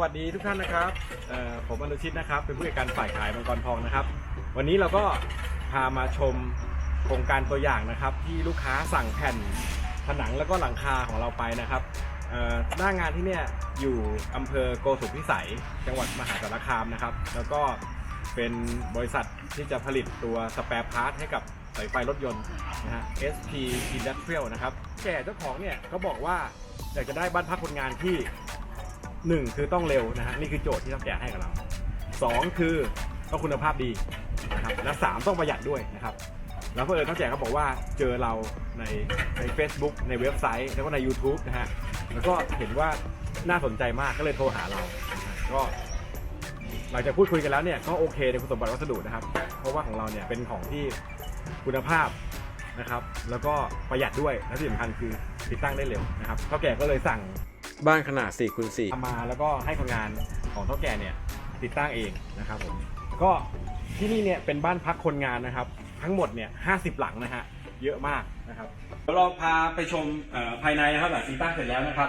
วัสดีทุกท่านนะครับผมอนุชิตนะครับ เป็นผู้จัดการฝ่ายขายมังกรทองนะครับ วันนี้เราก็พามาชมโครงการตัวอย่างนะครับ ที่ลูกค้าสั่งแผ่นผนังแล้วก็หลังคาของเราไปนะครับหน้างานที่เนี่ยอยู่อำเภอโกสุมพิสัย จังหวัดมหาสารคามนะครับ แล้วก็เป็นบริษัทที่จะผลิตตัวสแปร์พาร์ทให้กับสายไฟรถยนต์นะฮะ SP Industrial นะครับ แก่เจ้าของเนี่ยเขาบอกว่าอยากจะได้บ้านพักคนงานที่ หนึ่งคือต้องเร็วนะฮะนี่คือโจทย์ที่ต้องแกะให้กับเราสองคือต้องคุณภาพดีนะครับและสามต้องประหยัดด้วยนะครับแล้วเพื่อนเขาแจกเขาบอกว่าเจอเราในใน Facebook ในเว็บไซต์ แล้วก็ใน YouTube นะฮะแล้วก็เห็นว่าน่าสนใจมากก็เลยโทรหาเรา ก็หลังจากพูดคุยกันแล้วเนี่ยก็โอเคในคุณสมบัติวัสดุนะครับ เพราะว่าของเราเนี่ยเป็นของที่คุณภาพนะครับ แล้วก็ประหยัดด้วยและที่สำคัญคือติดตั้งได้เร็วนะครับเท่าแก่ก็เลยสั่ง บ้านขนาด4คูณ4มาแล้วก็ให้คนงานของเท่าแก่เนี่ยติดตั้งเองนะครับผมก็ที่นี่เนี่ยเป็นบ้านพักคนงานนะครับ ทั้งหมดเนี่ย50หลังนะฮะเยอะมากนะครับเดี๋ยวเราพาไปชมภายในนะครับหลังติดตั้งเสร็จแล้วนะครับ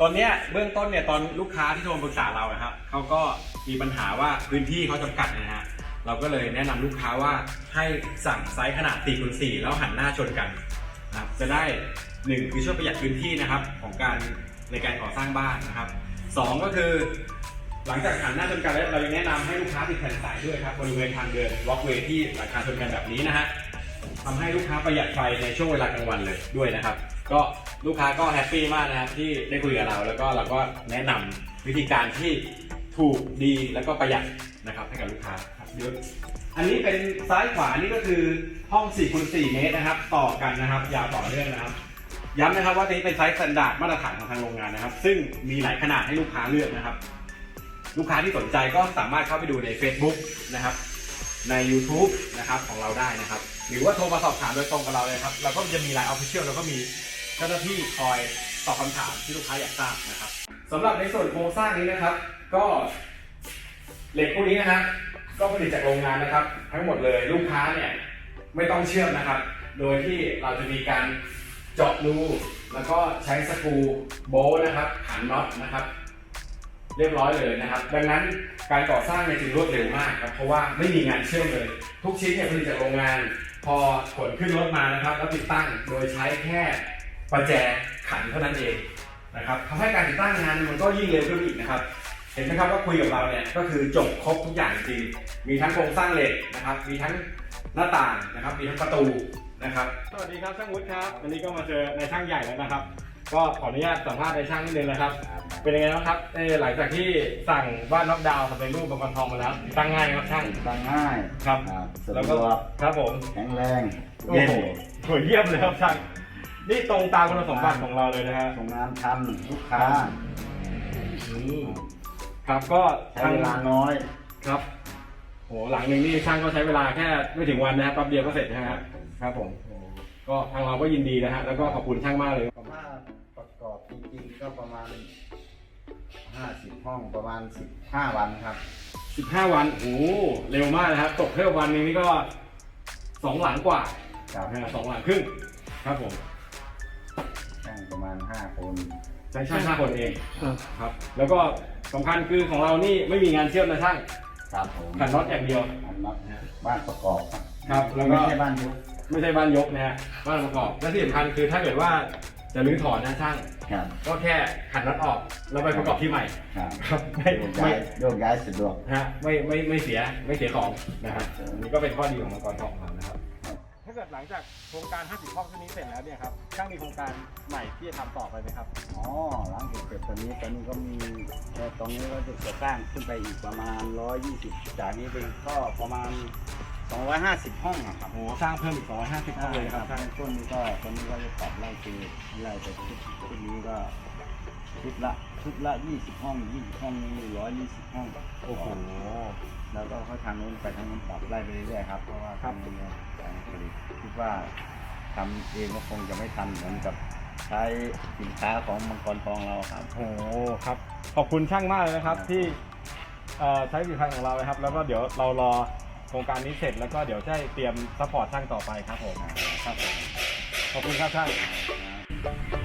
ตอนเนี้ยเบื้องต้นเนี่ยตอนลูกค้าที่โทรปรึกษาเราครับเขาก็มีปัญหาว่าพื้นที่เขาจำกัดนะฮะเราก็เลยแนะนำลูกค้าว่าให้สั่งไซส์ขนาด4คูณ4แล้วหันหน้าชนกันนะครับจะได้หนึ่งคือช่วยประหยัดพื้นที่นะครับของการ ในการก่อสร้างบ้านนะครับสองก็คือหลังจากหันหน้าชนกันแล้วเรายังแนะนำให้ลูกค้าติดแผ่นสายด้วยครับบริเวณทางเดินวอล์กเวย์ที่หลังคาชนกันแบบนี้นะฮะทำให้ลูกค้าประหยัดไฟในช่วงเวลากลางวันเลยด้วยนะครับ ก็ลูกค้าก็แฮปปี้มากนะครับที่ได้คุยกับเรา แล้วก็เราก็แนะนำวิธีการที่ถูกดีแล้วก็ประหยัดนะครับให้กับลูกค้าครับเดี๋ยวอันนี้เป็นซ้ายขวานี่ก็คือห้อง4คูณ4เมตรนะครับ ต่อกันนะครับ ยาวต่อเนื่องนะครับ ย้ำนะครับว่าตัวนี้เป็นไซส์สแตนดาร์ดมาตรฐานของทางโรงงานนะครับ ซึ่งมีหลายขนาดให้ลูกค้าเลือกนะครับ ลูกค้าที่สนใจก็สามารถเข้าไปดูใน Facebook นะครับ ใน YouTube นะครับของเราได้นะครับ หรือว่าโทรมาสอบถามโดยตรงกับเราเลยครับเราก็จะมีไลน์ออฟฟิเชียลแล้วก็มีเจ้าหน้าที่คอยตอบคำถามที่ลูกค้าอยากทราบนะครับสำหรับในส่วนโครงสร้างนี้นะครับ ก็เหล็กพวกนี้นะฮะก็ผลิตจากโรงงานนะครับ ทั้งหมดเลยลูกค้าเนี่ยไม่ต้องเชื่อมนะครับ โดยที่เราจะมีการ เจาะรูแล้วก็ใช้สกรูโบลต์นะครับขันน็อตนะครับ เรียบร้อยเลยนะครับ ดังนั้นการก่อสร้างเนี่ยจึงรวดเร็วมากครับเพราะว่าไม่มีงานเชื่อมเลย ทุกชิ้นเนี่ยผลิตจากโรงงาน พอขนขึ้นรถมานะครับ แล้วติดตั้งโดยใช้แค่ประแจขันเท่านั้นเองนะครับทำให้การติดตั้งงานมันก็ยิ่งเร็วขึ้นอีกนะครับ เห็นไหมครับว่าคุยกับเราเนี่ยก็คือจบครบทุกอย่างจริงมีทั้งโครงสร้างเหล็กนะครับ มีทั้งหน้าต่างนะครับ มีทั้งประตู นะครับ สวัสดีครับช่างวุฒิครับ วันนี้ก็มาเจอในช่างใหญ่แล้วนะครับ ก็ขออนุญาตสัมภาษณ์ในช่างนิดนึงนะครับ เป็นยังไงบ้างครับเอ่อหลังจากที่สั่งบ้านน็อกดาวน์สำเร็จรูปบางกรทองมาแล้วตั้งง่ายไหมครับช่าง ตั้งง่ายครับครับ สะแล้วดก็วกครับผมแข็งแรงโอ้เย็นโหสวยเยี่ยมเลยครับช่าง นี่ตรงตามคุณสมบัติของเราเลยนะฮะส่งงานทันลูกค้าอืมครับก็ใช้เวลาน้อยครับโหหลังหนึ่งนี่ช่างก็ใช้เวลาแค่ไม่ถึงวันนะครับแป๊บเดียวก็เสร็จนะฮะ ครับผมโอ้ก็ทางเราก็ยินดีนะฮะแล้วก็ขอบคุณช่างมากเลยถ้าประกอบจริงๆก็ประมาณ 50 ห้องประมาณ 15 วันครับ 15 วันโอ้โหเร็วมากนะครับตกแค่วันหนึงนี่ก็สองหลังกว่าครับนะฮะสองหลังครึ่งครับผมช่างประมาณ 5 คนใช้ช่างห้าคนเองครับ แล้วก็สำคัญคือของเรานี่ไม่มีงานเชื่อมนะช่างครับผมขันน็อตอย่างเดียว อันนับบ้านประกอบครับ ครับแล้วก็ ไม่ใช่บ้านยุก ไม่ใช่บ้านยกนะฮะบ้านประกอบและที่สำคัญคือถ้าเกิดว่าจะรื้อถอนนะช่าง ครับก็แค่ขันน็อตออกแล้วไปประกอบที่ใหม่ครับครับไม่โยกไม่ย้ายโยกย้ายสะดวก ฮะไม่ไม่ไม่เสียไม่เสียของนะครับอันนี้ก็เป็นข้อดีของมังกรทองของเรานะครับครับ ถ้าเกิดหลังจากโครงการ 50 ห้องเท่านี้เสร็จแล้วเนี่ยครับช่างมีโครงการใหม่ที่จะทำต่อไปไหมครับ อ๋อหลังจากเสร็จตอนนี้ตอนนี้ก็มีเอ่อตรงนี้ก็จะสร้างขึ้นไปอีกประมาณ 120 จากนี้ไปก็ประมาณ 250 ห้องอะครับโอ้โหสร้างเพิ่มอีก250ห้องเลยนะครับทางต้นนี้ก็ตอนนี้ก็จะปรับไล่คือไล่ไปชุดชุดนี้ก็ชุดละชุดละ 20 ห้อง 20 ห้องนี้120 ห้องโอ้โห แล้วก็เขาทางนู้นไปทางนู้นปรับไล่ไปเรื่อยๆครับ เพราะว่าครับทางนู้นเนี่ยการผลิตคิดว่าทำเองก็คงจะไม่ทันเหมือนกับใช้สินค้าของมังกรทองเราครับ โอ้โหครับ ขอบคุณช่างมากเลยนะครับที่เอ่อใช้ผลิตภัณฑ์ของเรานะครับ แล้วก็เดี๋ยวเรารอ โครงการนี้เสร็จแล้วก็เดี๋ยวจะเตรียมซัพพอร์ตช่างต่อไปครับผม ครับผม ขอบคุณครับช่างครับ